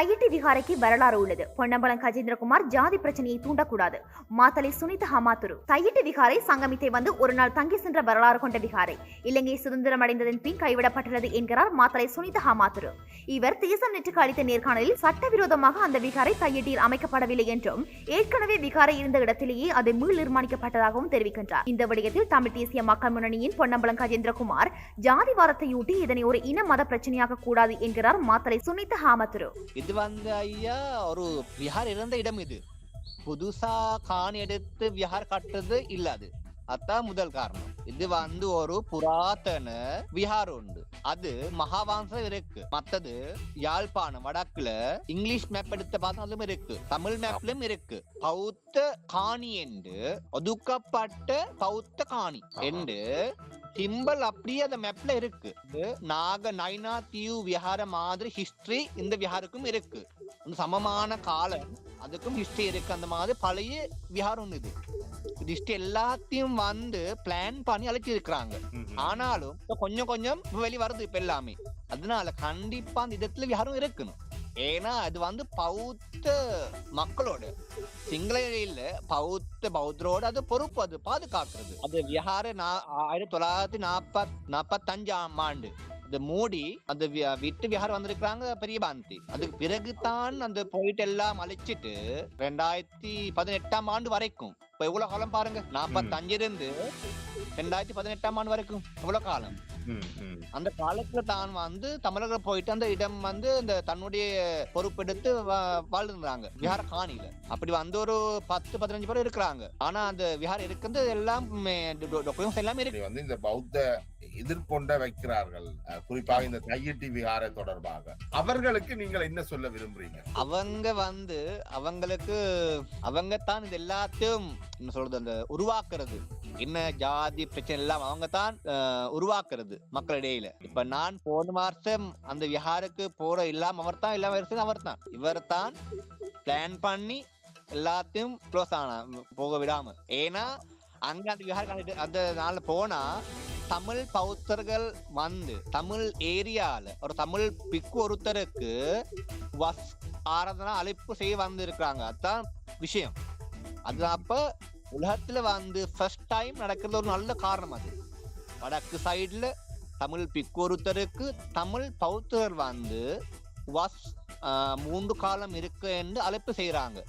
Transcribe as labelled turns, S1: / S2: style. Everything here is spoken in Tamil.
S1: கையிட்டு விகாரைக்கு வரலாறு உள்ளது. பொன்னம்பலம் கஜேந்திரகுமார் ஜாதி பிரச்சனையை தூண்டக்கூடாது. மாத்தலை சுனித ஹமாத்துரு. கையிட்டு விகாரை சங்கமித்தை வந்து ஒரு நாள் தங்கி சென்ற வரலாறு கொண்ட விகாரை. இலங்கை சுதந்திரம் அடைந்ததன் பின் கைவிடப்பட்டுள்ளது என்கிறார் மாத்தலை சுனித ஹமாத்துரு. இவர் தேசம் நெற்றுக்கு அளித்த நேர்காணலில் சட்டவிரோதமாக அந்த விகாரை தையிட்டியில் அமைக்கப்படவில்லை என்றும் ஏற்கனவே விகாரை இருந்த இடத்திலேயே அது மீள் நிர்மாணிக்கப்பட்டதாகவும் தெரிவிக்கின்றார். இந்த விடயத்தில் தமிழ் தேசிய மக்கள் முன்னணியின் பொன்னம்பலம் கஜேந்திரகுமார் ஜாதிவாதத்தையூட்டி இதனை ஒரு இன மத பிரச்சனையாக கூடாது என்கிறார் மாத்தலை சுனித ஹாமத்துரு.
S2: இது வந்து ஐயா ஒரு விஹார் இருந்த இடம் இது. புதுசா காணி எடுத்து விஹார் கட்டுறது இல்ல அது. அதான் முதல் காரணம். இது வந்து ஒரு புராதன விஹார் உண்டு அது மகாவாம்சம் இருக்கு. மத்தது யாழ்ப்பாணம் வடக்குல இங்கிலீஷ் மேப் எடுத்து அதுவும் இருக்கு. தமிழ் மேப்லயும் இருக்கு. பௌத்த காணி என்று ஒதுக்கப்பட்ட பௌத்த காணி என்று சிம்பல் அப்படியே அந்த மேப்ல இருக்கு. நாக நைனா தீவு விஹார மாதிரி ஹிஸ்டரி இந்த விஹாருக்கும் இருக்கு. சமமான காலம் அதுக்கும் ஹிஸ்டரி இருக்கு. அந்த மாதிரி பழைய விஹாரம் இது. ஹிஸ்டரி எல்லாத்தையும் வந்து பிளான் பண்ணி அழைச்சி இருக்கிறாங்க ஆனாலும் கொஞ்சம் கொஞ்சம் வெளி வருது இப்ப எல்லாமே. அதனால கண்டிப்பா அந்த இடத்துல விஹாரம் இருக்கணும். ஏன்னா அது வந்து பௌத்த மக்களோட சிங்கள இல்ல பௌத்த பௌத்தரோட அது பொறுப்பு அது பாதுகாக்கிறது. அது விஹார ஆயிரத்தி தொள்ளாயிரத்தி நாப்பத் நாப்பத்தஞ்சாம் ஆண்டு. அந்த மோடி அந்த விட்டு விஹார் வந்திருக்கிறாங்க பெரிய பாந்தி அதுக்கு பிறகுதான் அந்த போயிட்டு எல்லாம் அழிச்சிட்டு ரெண்டாயிரத்தி பதினெட்டாம் ஆண்டு வரைக்கும் இப்ப எவ்வளவு காலம் பாருங்க? நாப்பத்தஞ்சுல இருந்து ரெண்டாயிரத்தி பதினெட்டாம் ஆண்டு வரைக்கும். எவ்வளவு காலம்? அந்த காலத்துல தான் வந்து தமிழர்கள் போயிட்டு அந்த இடம் வந்து இந்த தன்னுடைய பொறுப்பெடுத்து வா- வாழ்ந்துருந்தாங்க. விஹார காணியில. அப்படி வந்து ஒரு பத்து பதினஞ்சு பேர் இருக்கிறாங்க. ஆனா அந்த விஹார் இருக்கிறது எல்லாம் டாக்குமெண்ட்ஸ் எல்லாமே இருக்கு.
S3: வந்து இந்த பௌத்த எதிர்கொண்ட வைக்கிறார்கள். குறிப்பாக இந்த தையிட்டி விகாரை தொடர்பாக. அவர்களுக்கு நீங்கள் என்ன சொல்ல விரும்புறீங்க?
S2: அவங்க வந்து அவங்களுக்கு அவங்க தான் இது எல்லாத்தையும் என்ன சொல்றது அந்த உருவாக்குறது. என்ன ஜாதி பிரச்சனை எல்லாம் அவங்க தான் உருவாக்குறது மக்களிடையில. இப்ப நான் போன மாசம் அந்த விஹாருக்கு போற இல்லாம அவர் தான் இல்லாம இருக்கிறது அவர் தான் இவர் தான் பிளான் பண்ணி எல்லாத்தையும் க்ளோஸ் ஆனா போக விடாம. ஏன்னா அங்க அந்த விஹாருக்கு அந்த நாள்ல போனா தமிழ் பௌத்தர்கள் வந்து தமிழ் ஏரியால ஒரு தமிழ் பிக்கு ஒருத்தருக்கு வஸ் ஆராதனா அழைப்பு செய்ய வந்திருக்கிறாங்க. அதான் விஷயம். அது அப்ப உலகத்துல வந்து ஃபர்ஸ்ட் டைம் நடக்கிறது ஒரு நல்ல காரணம் அது. வடக்கு சைடுல தமிழ் பிக்கொருத்தருக்கு தமிழ் பௌத்தர் வந்து வஸ் மூன்று காலம் இருக்கு என்று அழைப்பு செய்யறாங்க